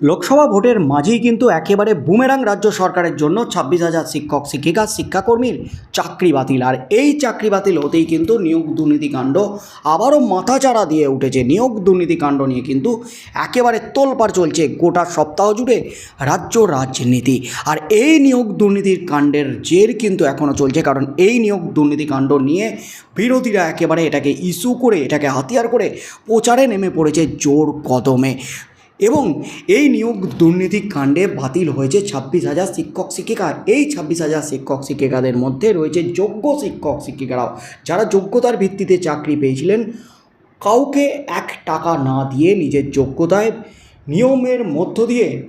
লোকসভা ভোটের মাঝেই কিন্তু একেবারে বুমেরাং রাজ্য সরকারের জন্য ছাব্বিশ হাজার শিক্ষক, শিক্ষিকা, শিক্ষাকর্মীর চাকরি বাতিল। আর এই চাকরি বাতিল হতেই কিন্তু নিয়োগ দুর্নীতিকাণ্ড আবারও মাথাচাড়া দিয়ে উঠেছে। নিয়োগ দুর্নীতিকাণ্ড নিয়ে কিন্তু একেবারে তোলপাড় চলছে গোটা সপ্তাহ জুড়ে রাজ্য রাজনীতি। আর এই নিয়োগ দুর্নীতির কাণ্ডের জের কিন্তু এখনও চলছে, কারণ এই নিয়োগ দুর্নীতিকাণ্ড নিয়ে বিরোধীরা একেবারে এটাকে ইস্যু করে, এটাকে হাতিয়ার করে প্রচারে নেমে পড়েছে জোর কদমে। এবং এই নিয়োগ দুর্নীতি কাণ্ডে বাতিল হয়েছে ছাব্বিশ হাজার শিক্ষক শিক্ষিকা এই ছাব্বিশ হাজার শিক্ষক শিক্ষিকাদের মধ্যে রয়েছে যোগ্য শিক্ষক শিক্ষিকারাও, যারা যোগ্যতার ভিত্তিতে চাকরি পেয়েছিলেন। কাউকে এক টাকা না দিয়ে নিজের যোগ্যতায় নিয়মের মধ্য দিয়ে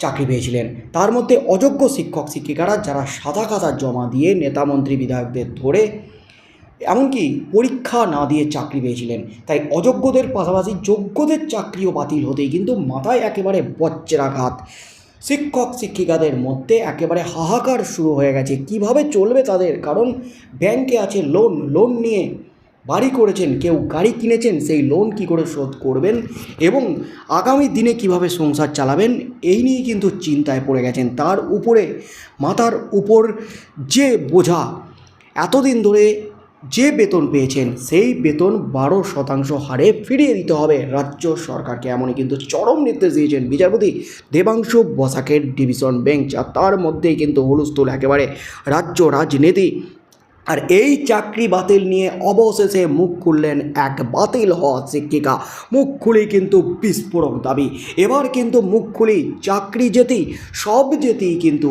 চাকরি পেয়েছিলেন। তার মধ্যে অযোগ্য শিক্ষক শিক্ষিকারা, যারা সাদা খাতা জমা দিয়ে নেতামন্ত্রী বিধায়কদের ধরে এমনকি পরীক্ষা না দিয়ে চাকরি পেয়েছিলেন। তাই অযোগ্যদের পাশাপাশি যোগ্যদের চাকরিও বাতিল হতেই কিন্তু মাথায় একেবারে বজ্রাঘাত। শিক্ষক, শিক্ষিকাদের মধ্যে একেবারে হাহাকার শুরু হয়ে গেছে। কীভাবে চলবে তাদের? কারণ ব্যাংকে আছে লোন। লোন নিয়ে বাড়ি করেছেন, কেউ গাড়ি কিনেছেন, সেই লোন কি করে শোধ করবেন? এবং আগামী দিনে কীভাবে সংসার চালাবেন? এই নিয়ে কিন্তু চিন্তায় পড়ে গেছেন। তার উপরে, মাথার উপর যে বোঝা, এতদিন ধরে যে বেতন পেয়েছেন, সেই বেতন বারো শতাংশ হারে ফিরিয়ে দিতে হবে। রাজ্য সরকারকে এমনই কিন্তু চরম নির্দেশ দিয়েছেন বিচারপতি দেবাংশু বসাকের ডিভিশন বেঞ্চ, আর তার মধ্যেই কিন্তু হুলস্থুল একেবারে রাজ্য রাজনীতি। আর এই চাকরি বাতিল নিয়ে অবশেষে মুখ খুললেন এক বাতিল হওয়া শিক্ষিকা। মুখ খুলেই কিন্তু বিস্ফোরক দাবি। এবার কিন্তু মুখ খুলেই চাকরি যেতেই সব যেতেই কিন্তু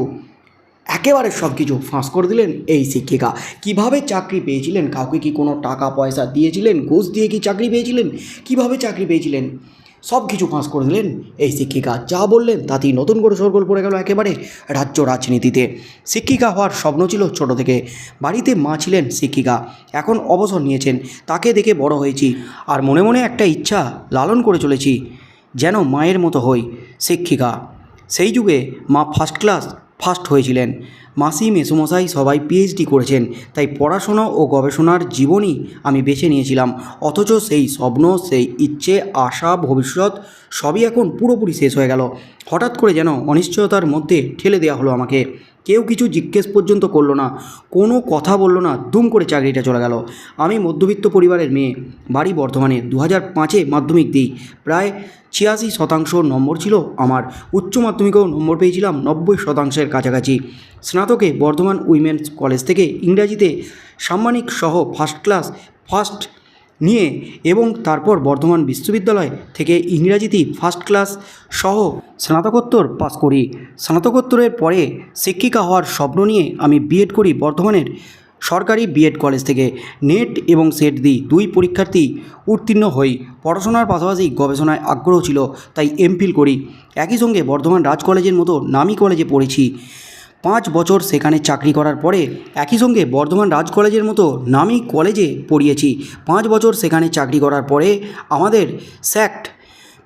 একেবারে সব কিছু ফাঁস করে দিলেন এই শিক্ষিকা। কীভাবে চাকরি পেয়েছিলেন? কাউকে কি কোনো টাকা পয়সা দিয়েছিলেন? ঘুষ দিয়ে কি চাকরি পেয়েছিলেন? কীভাবে চাকরি পেয়েছিলেন? সব কিছু ফাঁস করে দিলেন এই শিক্ষিকা। যা বললেন তাতেই নতুন করে সরগোল পড়ে গেল একেবারে রাজ্য রাজনীতিতে। শিক্ষিকা হওয়ার স্বপ্ন ছিল ছোট থেকে। বাড়িতে মা ছিলেন শিক্ষিকা। এখন অবসর নিয়েছেন। তাকে দেখে বড় হয়েছি। আর মনে মনে একটা ইচ্ছা লালন করে চলেছি। যেন মায়ের মতো হই শিক্ষিকা। সেই যুগে মা ফার্স্ট ক্লাস ফার্স্ট হয়েছিলেন। মাসি মেসুমশাই সবাই পিএইচডি করেছেন, তাই পড়াশোনা ও গবেষণার জীবনই আমি বেছে নিয়েছিলাম। অথচ সেই স্বপ্ন, সেই ইচ্ছে, আশা, ভবিষ্যৎ সবই এখন পুরোপুরি শেষ হয়ে গেল। হঠাৎ করে যেন অনিশ্চয়তার মধ্যে ঠেলে দেওয়া হলো আমাকে। কেউ কিছু জিজ্ঞেস পর্যন্ত করল না, কোনো কথা বলল না, দুম করে চাকরিটা চলে গেল। আমি মধ্যবিত্ত পরিবারের মেয়ে, বাড়ি বর্ধমানে দু হাজার পাঁচে মাধ্যমিক দিই। প্রায় ছিয়াশি শতাংশ নম্বর ছিল আমার। উচ্চ মাধ্যমিকেও নম্বর পেয়েছিলাম নব্বই শতাংশের কাছাকাছি। স্নাতকে বর্ধমান উইমেন্স কলেজ থেকে ইংরাজিতে সাম্মানিক সহ ফার্স্ট ক্লাস ফার্স্ট নিয়ে এবং তারপর বর্ধমান বিশ্ববিদ্যালয় থেকে ইংরাজিতেই ফার্স্ট ক্লাস সহ স্নাতকোত্তর পাস করি। স্নাতকোত্তরের পরে শিক্ষিকা হওয়ার স্বপ্ন নিয়ে আমি বিএড করি বর্ধমানের সরকারি বিএড কলেজ থেকে। নেট এবং সেট দিই দুই পরীক্ষার্থী উত্তীর্ণ হই। পড়াশোনার পাশাপাশি গবেষণায় আগ্রহ ছিল, তাই এমফিল করি। একই সঙ্গে বর্ধমান রাজ কলেজের মতো নামী কলেজে পড়েছি। পাঁচ বছর সেখানে চাকরি করার পরে একই সঙ্গে বর্ধমান রাজ কলেজের মতো নামি কলেজে পড়িয়েছি। পাঁচ বছর সেখানে চাকরি করার পরে আমাদের স্যাক্ট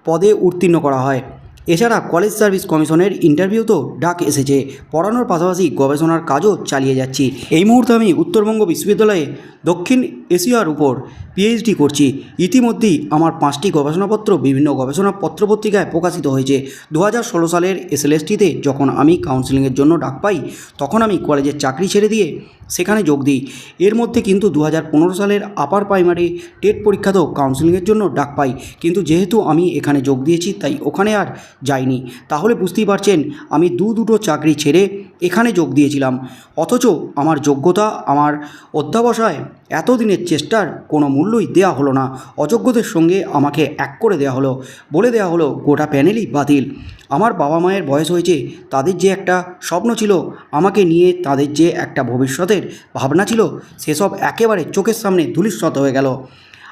পদে উত্তীর্ণ করা হয়। এছাড়া কলেজ সার্ভিস কমিশনের ইন্টারভিউতেও ডাক এসেছে। পড়ানোর পাশাপাশি গবেষণার কাজও চালিয়ে যাচ্ছি। এই মুহূর্তে আমি উত্তরবঙ্গ বিশ্ববিদ্যালয়ে দক্ষিণ এশিয়ার উপর পিএইচডি করছি। ইতিমধ্যেই আমার পাঁচটি গবেষণাপত্র, বিভিন্ন গবেষণা পত্রপত্রিকায় প্রকাশিত হয়েছে। দু হাজার ষোলো সালের এসএলএসটিতে যখন আমি কাউন্সিলিংয়ের জন্য ডাক পাই, তখন আমি কলেজের চাকরি ছেড়ে দিয়ে সেখানে যোগ দিই। এর মধ্যে কিন্তু দু হাজার পনেরো সালের আপার প্রাইমারি টেট পরীক্ষাতেও কাউন্সিলিংয়ের জন্য ডাক পাই। কিন্তু যেহেতু আমি এখানে যোগ দিয়েছি, তাই ওখানে আর যাইনি। তাহলে বুঝতেই পারছেন, আমি দু দুটো চাকরি ছেড়ে এখানে যোগ দিয়েছিলাম। অথচ আমার যোগ্যতা আমার অধ্যাবসায় এতদিনের চেষ্টার কোনো মূল্যই দেওয়া হলো না। অযোগ্যদের সঙ্গে আমাকে এক করে দেওয়া হলো। বলে দেওয়া হলো, গোটা প্যানেলই বাতিল। আমার বাবা মায়ের বয়স হয়েছে, তাদের যে একটা স্বপ্ন ছিল, আমাকে নিয়ে তাদের যে একটা ভবিষ্যতের ভাবনা ছিল, সেসব একেবারে চোখের সামনে ধূলিস্বত হয়ে গেল।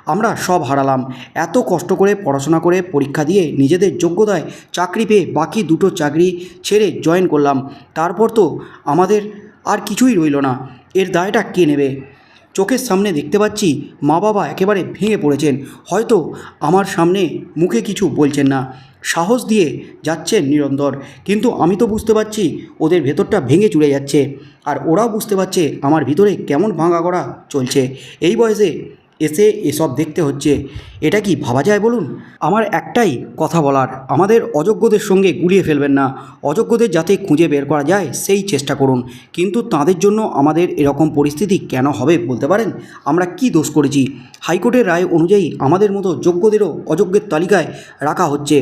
আমরা সব হারালাম। এত কষ্ট করে পড়াশোনা করে পরীক্ষা দিয়ে নিজেদের যোগ্যতায় চাকরি পেয়ে বাকি দুটো চাকরি ছেড়ে জয়েন করলাম। তারপর তো আমাদের আর কিছুই রইল না। এর দায়টা কে নেবে? চোখের সামনে দেখতে পাচ্ছি মা বাবা একেবারে ভেঙে পড়েছেন। হয়তো আমার সামনে মুখে কিছু বলছেন না। সাহস দিয়ে যাচ্ছেন নিরন্তর। কিন্তু আমি তো বুঝতে পারছি ওদের ভেতরটা ভেঙে চুড়ে যাচ্ছে। আর ওরাও বুঝতে পারছে আমার ভিতরে কেমন ভাঙা করা চলছে। এই বয়সে এসে এসব দেখতে হচ্ছে। এটা কি ভাবা যায় বলুন? আমার একটাই কথা বলার, আমাদের অযোগ্যদের সঙ্গে গুলিয়ে ফেলবেন না। অযোগ্যদের যাতে খুঁজে বের করা যায়, সেই চেষ্টা করুন। কিন্তু তাদের জন্য আমাদের এরকম পরিস্থিতি কেন হবে বলতে পারেন? আমরা কি দোষ করেছি? হাইকোর্টের রায় অনুযায়ী আমাদের মতো যোগ্যদেরও অযোগ্যের তালিকায় রাখা হচ্ছে।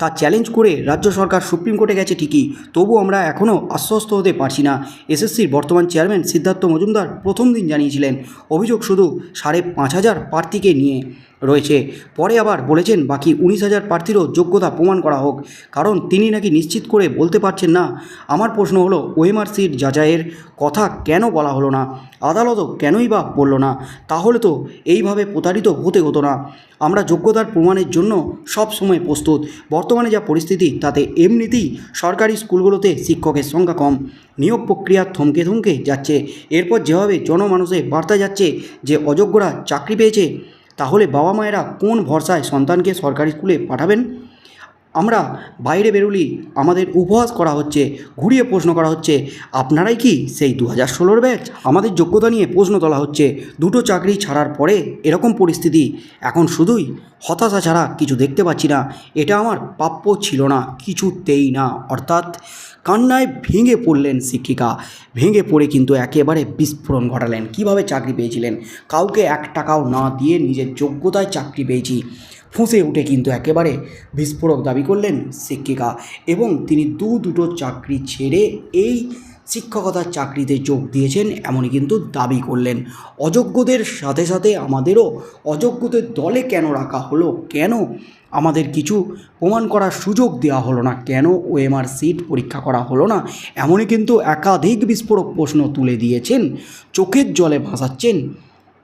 তা চ্যালেঞ্জ করে রাজ্য সরকার সুপ্রিম কোর্টে গেছে ঠিকই। তবু আমরা এখনও আশ্বস্ত হতে পারছি না। এসএসসির বর্তমান চেয়ারম্যান সিদ্ধার্থ মজুমদার প্রথম দিন জানিয়েছিলেন, অভিযোগ শুধু সাড়ে পাঁচ হাজার প্রার্থীকে নিয়ে। রয়েছে। পরে আবার বলেছেন, বাকি উনিশ হাজার প্রার্থীরও যোগ্যতা প্রমাণ করা হোক। কারণ তিনি নাকি নিশ্চিত করে বলতে পারছেন না। আমার প্রশ্ন হলো ওএমআর সিট যাচাইয়ের কথা কেন বলা হলো না? আদালতও কেনই বা বলল না? তাহলে তো এইভাবে প্রতারিত হতে হতো না। আমরা যোগ্যতার প্রমাণের জন্য সব সময় প্রস্তুত। বর্তমানে যা পরিস্থিতি, তাতে এমনিতেই সরকারি স্কুলগুলোতে শিক্ষকের সংখ্যা কম। নিয়োগ প্রক্রিয়া থমকে থমকে যাচ্ছে। এরপর যেভাবে জনমানসে বার্তা যাচ্ছে যে, অযোগ্যরা চাকরি পেয়েছে তাহলে বাবা মায়েরা কোন ভরসায় সন্তানকে সরকারি স্কুলে পাঠাবেন? আমরা বাইরে বেরোলেই আমাদের উপহাস করা হচ্ছে, ঘুরিয়ে প্রশ্ন করা হচ্ছে, আপনারাই কি সেই দু হাজার ষোলোর ব্যাচ আমাদের যোগ্যতা নিয়ে প্রশ্ন তোলা হচ্ছে, দুটো চাকরি ছাড়ার পরে এরকম পরিস্থিতি। এখন শুধুই হতাশা ছাড়া কিছু দেখতে পাচ্ছি না, এটা আমার প্রাপ্য ছিল না, কিছুতেই না। অর্থাৎ কান্নায় ভেঙে পড়লেন শিক্ষিকা। ভেঙে পড়ে কিন্তু একেবারে বিস্ফোরণ ঘটালেন। কীভাবে চাকরি পেয়েছিলেন? কাউকে এক টাকাও না দিয়ে নিজের যোগ্যতায় চাকরি পেয়েছি। ফুঁসে উঠে কিন্তু একেবারে বিস্ফোরক দাবি করলেন শিক্ষিকা এবং তিনি দু দুটো চাকরি ছেড়ে এই শিক্ষকতার চাকরিতে যোগ দিয়েছেন এমনই কিন্তু দাবি করলেন। অযোগ্যদের সাথে সাথে আমাদেরও অযোগ্যদের দলে কেন রাখা হলো? কেন আমাদের কিছু প্রমাণ করার সুযোগ দেওয়া হলো না? কেন ওএমআর সিট পরীক্ষা করা হলো না? এমনই কিন্তু একাধিক বিস্ফোরক প্রশ্ন তুলে দিয়েছেন। চোখের জলে ভাসাচ্ছেন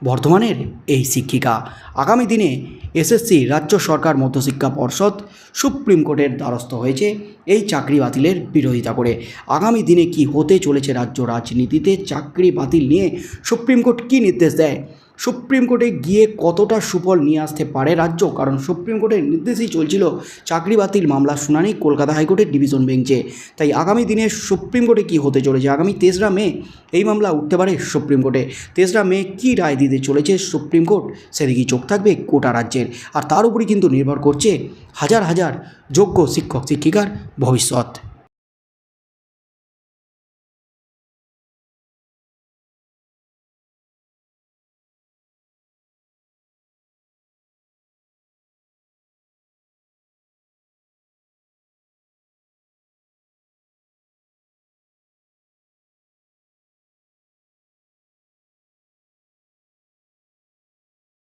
বর্ধমানের এই শিক্ষিকা। আগামী দিনে এসএসসি রাজ্য সরকার মধ্যশিক্ষা পর্ষদ সুপ্রিম কোর্টের দ্বারস্থ হয়েছে এই চাকরি বাতিলের বিরোধিতা করে। আগামী দিনে কি হতে চলেছে রাজ্য রাজনীতিতে চাকরি বাতিল নিয়ে সুপ্রিম কোর্ট কী নির্দেশ দেয়? সুপ্রিম কোর্টে গিয়ে কতটা সুফল নিয়ে আসতে পারে রাজ্য? কারণ সুপ্রিম কোর্টের নির্দেশই চলছিল চাকরি বাতিল মামলার শুনানি কলকাতা হাইকোর্টের ডিভিশন বেঞ্চে। তাই আগামী দিনে সুপ্রিম কোর্টে কী হতে চলেছে? আগামী তেসরা মে এই মামলা উঠতে পারে সুপ্রিম কোর্টে। তেসরা মে কী রায় দিতে চলেছে সুপ্রিম কোর্ট? সেদিকেই চোখ থাকবে কোটা রাজ্যের। আর তার উপরই কিন্তু নির্ভর করছে হাজার হাজার যোগ্য শিক্ষক শিক্ষিকার ভবিষ্যৎ।